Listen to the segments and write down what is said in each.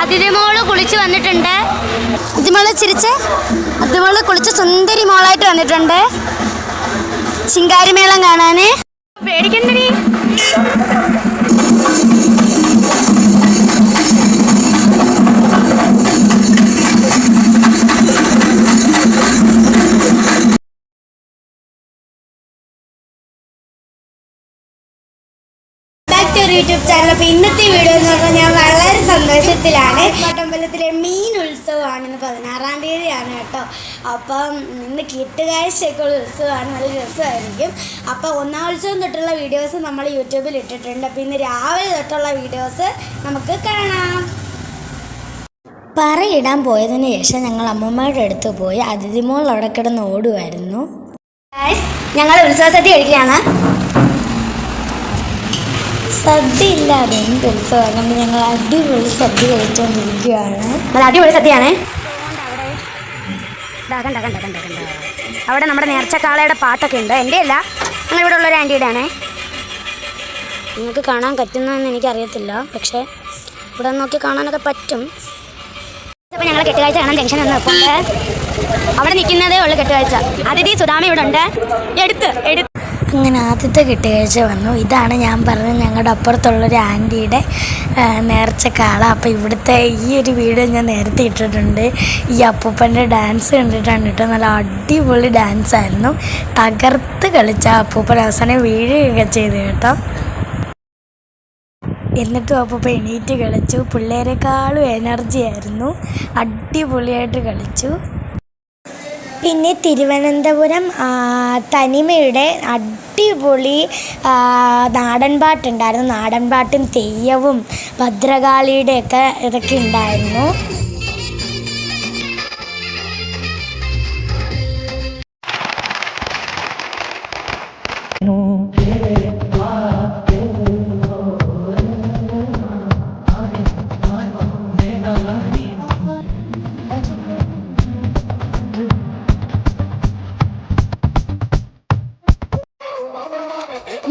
അതിഥിമോൾ കുളിച്ച് വന്നിട്ടുണ്ട്. അതിമോൾ ചിരിച്ച്. അതിമോൾ കുളിച്ച് സുന്ദരി മോളായിട്ട് വന്നിട്ടുണ്ട്. ശിങ്കാരിമേളം കാണാന്. പേടിക്കണ്ടടി ടു യൂട്യൂബ് ചാനൽ അപ്പോൾ ഇന്നത്തെ വീഡിയോ എന്ന് പറഞ്ഞാൽ ഞാൻ വളരെ സന്തോഷത്തിലാണ്. കോട്ടമ്പലത്തിലെ മീൻ ഉത്സവമാണ് ഇന്ന് പതിനാറാം തീയതിയാണ് കേട്ടോ. അപ്പം ഇന്ന് കെട്ടുകാഴ്ചയൊക്കെ ഉള്ള ഉത്സവമാണ്. നല്ല രസമായിരിക്കും. അപ്പോൾ ഒന്നാം ഉത്സവം തൊട്ടുള്ള വീഡിയോസ് നമ്മൾ യൂട്യൂബിൽ ഇട്ടിട്ടുണ്ട്. അപ്പോൾ ഇന്ന് രാവിലെ തൊട്ടുള്ള വീഡിയോസ് നമുക്ക് കാണാം. പറയിടാൻ പോയതിന് ശേഷം ഞങ്ങൾ അമ്മമ്മയുടെ അടുത്ത് പോയി അതിഥിമോൾ അവിടെ കിടന്ന് ഓടുമായിരുന്നു ഞങ്ങൾ ഉത്സവ സദ്യ കഴിക്കുകയാണ്. സദ്യ ഇല്ലാതെ എന്ത് ഉത്സവം നമ്മൾ ഞങ്ങൾ അടിപൊളി സദ്യ കഴിച്ചുകൊണ്ടിരിക്കുകയാണ് നല്ല അടിപൊളി സദ്യയാണേ. കണ്ട കണ്ട കണ്ട കണ്ട. അവിടെ നമ്മുടെ നേർച്ചക്കാളയുടെ പാട്ടൊക്കെ ഉണ്ട്. എന്റെ അല്ല ഞങ്ങൾ ഇവിടെ ഉള്ളൊരു ആന്റിയുടെ ആണേ നിങ്ങൾക്ക് കാണാൻ പറ്റുന്നതെന്ന് എനിക്കറിയത്തില്ല. പക്ഷേ ഇവിടെ നോക്കി കാണാനൊക്കെ പറ്റും. അപ്പോൾ ഞങ്ങൾ കെട്ടുകാഴ്ച കാണാൻ ജംഗ്ഷൻ നിന്ന് നിൽപ്പുണ്ട് അവിടെ നിൽക്കുന്നതേ ഉള്ളൂ കെട്ടുകാഴ്ച. അതിഥി സുധാമ ഇവിടെ ഉണ്ട്. എടുത്ത് എടുത്ത്. അങ്ങനെ ആദ്യത്തെ കെട്ടുകാഴ്ച വന്നു. ഇതാണ് ഞാൻ പറഞ്ഞത് ഞങ്ങളുടെ അപ്പുറത്തുള്ളൊരു ആന്റിയുടെ നേർച്ച കാള അപ്പോൾ ഇവിടുത്തെ ഈ ഒരു വീഡിയോ ഞാൻ നേരത്തെ ഇട്ടിട്ടുണ്ട്. ഈ അപ്പൂപ്പന്റെ ഡാൻസ് കണ്ടിട്ടാണ് കേട്ടോ. നല്ല അടിപൊളി ഡാൻസ് ആയിരുന്നു. തകർത്ത് കളിച്ച അപ്പൂപ്പൻ അവസാനം വീഴുകയൊക്കെ ചെയ്തു കേട്ടോ. എന്നിട്ടും അപ്പൂപ്പ എണീറ്റ് കളിച്ചു. പിള്ളേരെക്കാളും എനർജി ആയിരുന്നു. അടിപൊളിയായിട്ട് കളിച്ചു. പിന്നെ തിരുവനന്തപുരം തനിമയുടെ അടിപൊളി നാടൻപാട്ടുണ്ടായിരുന്നു നാടൻ പാട്ടുണ്ടായിരുന്നു. നാടൻ പാട്ടും തെയ്യവും ഭദ്രകാളിയുടെയൊക്കെ ഇതൊക്കെ ഉണ്ടായിരുന്നു.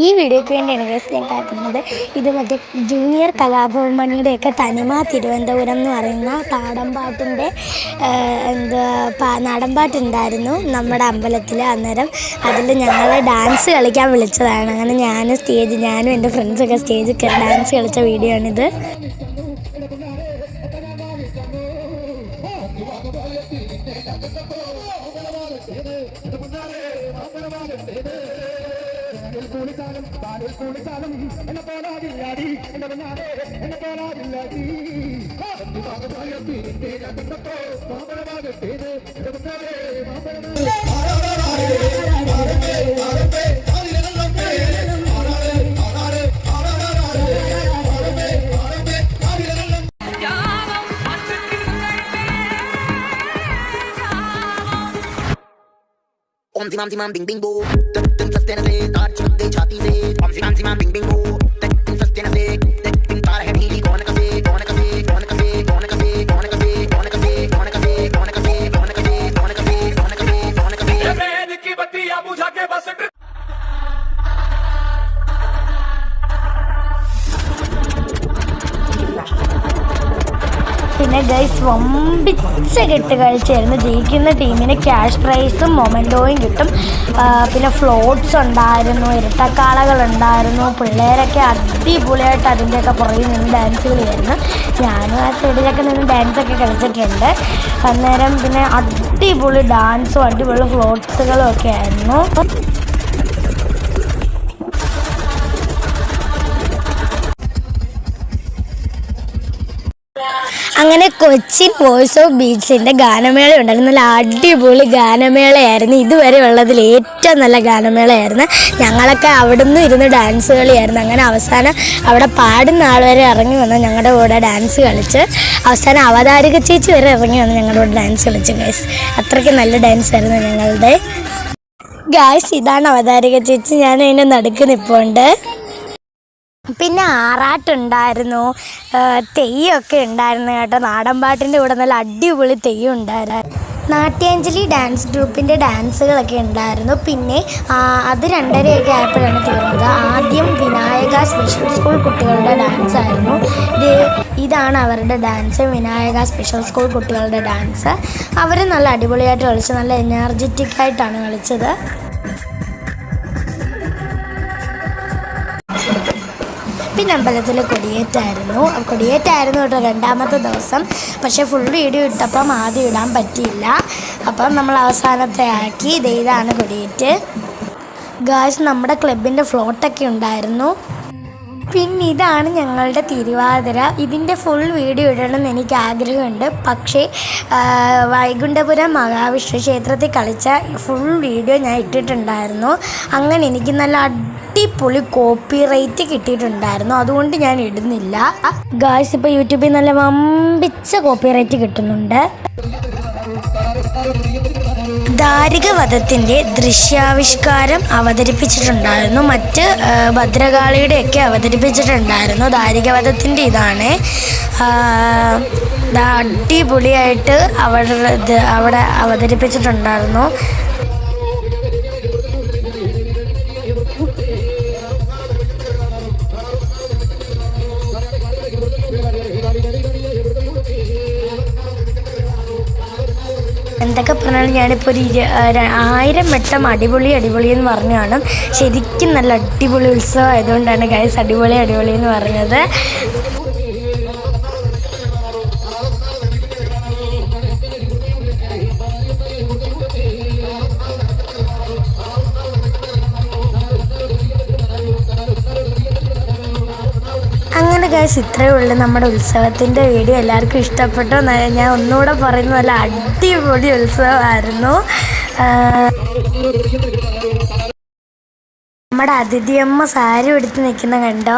ഈ വീഡിയോയ്ക്ക് വേണ്ടിയാണ് ഗസ് ഞാൻ കാട്ടുന്നത് ഇത് മറ്റേ ജൂനിയർ കലാഭവൻ മണിയുടെയൊക്കെ തനിമ തിരുവനന്തപുരം എന്ന് പറയുന്ന താടമ്പാട്ടിന്റെ എന്താ പാ നാടൻപാട്ടുണ്ടായിരുന്നു നമ്മുടെ അമ്പലത്തിൽ അന്നേരം. അതിൽ ഞങ്ങൾ ഡാൻസ് കളിക്കാൻ വിളിച്ചതാണ്. അങ്ങനെ ഞാൻ സ്റ്റേജ് ഞാനും എന്റെ ഫ്രണ്ട്സൊക്കെ സ്റ്റേജിൽ കയറി ഡാൻസ് കളിച്ച വീഡിയോ ആണിത്. സ്കൂളിൽ ചാലും ബാലി സ്കൂളിൽ ചാലും എന്നെ പോലാതില്ലാടി എന്നെ കുഞ്ഞാതെ എന്നെ പോലാതില്ലാടി ഭാഗമായോ മാമ്പഴമാകട്ടേ മാമ്പഴമാകട്ടേ. ओम सी माम सी माम बिंग बिंग बो तक तिम सस्ते न से तार चिपक गई छाती से ओम सी माम सी माम बिंग बिंग बो तक तिम सस्ते न പിന്നെ ഗൈസ് വമ്പിച്ച കെട്ട് കളിച്ചായിരുന്നു. ജയിക്കുന്ന ടീമിന് ക്യാഷ് പ്രൈസും മൊമെന്റോയും കിട്ടും. പിന്നെ ഫ്ലോട്ട്സ് ഉണ്ടായിരുന്നു ഇരട്ടക്കാളകൾ ഉണ്ടായിരുന്നു. പിള്ളേരൊക്കെ അടിപൊളിയായിട്ട് അതിന്റെയൊക്കെ പുറകിൽ നിന്ന് ഡാൻസ് കളിയായിരുന്നു. ഞാനും ആ സൈഡിലൊക്കെ നിന്ന് ഡാൻസൊക്കെ കളിച്ചിട്ടുണ്ട്. അന്നേരം പിന്നെ അടിപൊളി ഡാൻസും അടിപൊളി ഫ്ലോട്ട്സുകളും ഒക്കെ ആയിരുന്നു. അങ്ങനെ കൊച്ചി വോയിസ് ഓഫ് ബീച്ചിന്റെ ഗാനമേള ഉണ്ടായിരുന്നു. നല്ല അടിപൊളി ഗാനമേളയായിരുന്നു. ഇതുവരെ ഉള്ളതിൽ ഏറ്റവും നല്ല ഗാനമേളയായിരുന്നു. ഞങ്ങളൊക്കെ അവിടെ നിന്ന് ഇരുന്ന് ഡാൻസ് കളിയായിരുന്നു. അങ്ങനെ അവസാനം അവിടെ പാടുന്ന ആൾ വരെ ഇറങ്ങി വന്ന് ഞങ്ങളുടെ കൂടെ ഡാൻസ് കളിച്ച് അവസാനം അവതാരിക ചേച്ചി വരെ ഇറങ്ങി വന്ന് ഞങ്ങളുടെ കൂടെ ഡാൻസ് കളിച്ചു ഗൈസ് അത്രയ്ക്ക് നല്ല ഡാൻസ് ആയിരുന്നു ഞങ്ങളുടെ. ഗായ്സ് ഇതാണ് അവതാരിക ചേച്ചി. ഞാൻ അതിന്റെ നടുക്ക് നിൽപ്പുണ്ട് പിന്നെ ആറാട്ടുണ്ടായിരുന്നു. തെയ്യൊക്കെ ഉണ്ടായിരുന്നു കേട്ടോ. നാടൻ പാട്ടിന്റെ കൂടെ നല്ല അടിപൊളി തെയ്യം ഉണ്ടായിരുന്നു. നാട്യാഞ്ജലി ഡാൻസ് ഗ്രൂപ്പിന്റെ ഡാൻസുകളൊക്കെ ഉണ്ടായിരുന്നു. പിന്നെ അത് രണ്ടരയൊക്കെ ആയപ്പോഴാണ് തീർന്നത്. ആദ്യം വിനായക സ്പെഷ്യൽ സ്കൂൾ കുട്ടികളുടെ ഡാൻസ് ആയിരുന്നു. ഇതാണ് അവരുടെ ഡാൻസ് വിനായക സ്പെഷ്യൽ സ്കൂൾ കുട്ടികളുടെ ഡാൻസ് അവർ നല്ല അടിപൊളിയായിട്ട് കളിച്ചു നല്ല എനർജറ്റിക് ആയിട്ടാണ് കളിച്ചത്. പിന്നെ അമ്പലത്തിൽ കൊടിയേറ്റായിരുന്നു. കൊടിയേറ്റായിരുന്നു കേട്ടോ രണ്ടാമത്തെ ദിവസം. പക്ഷേ ഫുൾ വീഡിയോ ഇട്ടപ്പം ആദ്യം ഇടാൻ പറ്റിയില്ല. അപ്പം നമ്മൾ അവസാനത്തെ ആക്കി. ഇതാണ് കൊടിയേറ്റ്. ഗായ്സ് നമ്മുടെ ക്ലബിന്റെ ഫ്ലോട്ടൊക്കെ ഉണ്ടായിരുന്നു. പിന്നെ ഇതാണ് ഞങ്ങളുടെ തിരുവാതിര. ഇതിന്റെ ഫുൾ വീഡിയോ ഇടണമെന്ന് എനിക്ക് ആഗ്രഹമുണ്ട്. പക്ഷേ വൈകുണ്ഠപുരം മഹാവിഷ്ണു ക്ഷേത്രത്തിൽ കളിച്ച ഫുൾ വീഡിയോ ഞാൻ ഇട്ടിട്ടുണ്ടായിരുന്നു. അങ്ങനെ എനിക്ക് നല്ല അടിപൊളി കോപ്പി റേറ്റ് കിട്ടിയിട്ടുണ്ടായിരുന്നു. അതുകൊണ്ട് ഞാൻ ഇടുന്നില്ല. ഗായ്സ് ഇപ്പോൾ യൂട്യൂബിൽ നല്ല വമ്പിച്ച കോപ്പി റേറ്റ് കിട്ടുന്നുണ്ട്. ദാരികവധത്തിന്റെ ദൃശ്യാവിഷ്കാരം അവതരിപ്പിച്ചിട്ടുണ്ടായിരുന്നു. മറ്റ് ഭദ്രകാളിയുടെയൊക്കെ അവതരിപ്പിച്ചിട്ടുണ്ടായിരുന്നു. ദാരികവധത്തിന്റെ ഇതാണ്. അടിപൊളിയായിട്ട് അവിടെ അവിടെ അവതരിപ്പിച്ചിട്ടുണ്ടായിരുന്നു. ഞാനിപ്പോൾ ഒരു ആയിരം വട്ടം അടിപൊളി അടിപൊളി എന്ന് പറഞ്ഞാണ്. ശരിക്കും നല്ല അടിപൊളി ഉത്സവം ആയതുകൊണ്ടാണ് ഗൈസ് അടിപൊളി അടിപൊളി എന്ന് പറഞ്ഞത്. ഗൈസ് ഇത്രയേ ഉള്ളൂ നമ്മുടെ ഉത്സവത്തിന്റെ വീഡിയോ. എല്ലാവർക്കും ഇഷ്ടപ്പെട്ടു? ഞാൻ ഒന്നുകൂടെ പറയുന്ന നല്ല അടിപൊളി ഉത്സവമായിരുന്നു. നമ്മുടെ അതിഥിയമ്മ സാരി എടുത്ത് നിൽക്കുന്ന കണ്ടോ?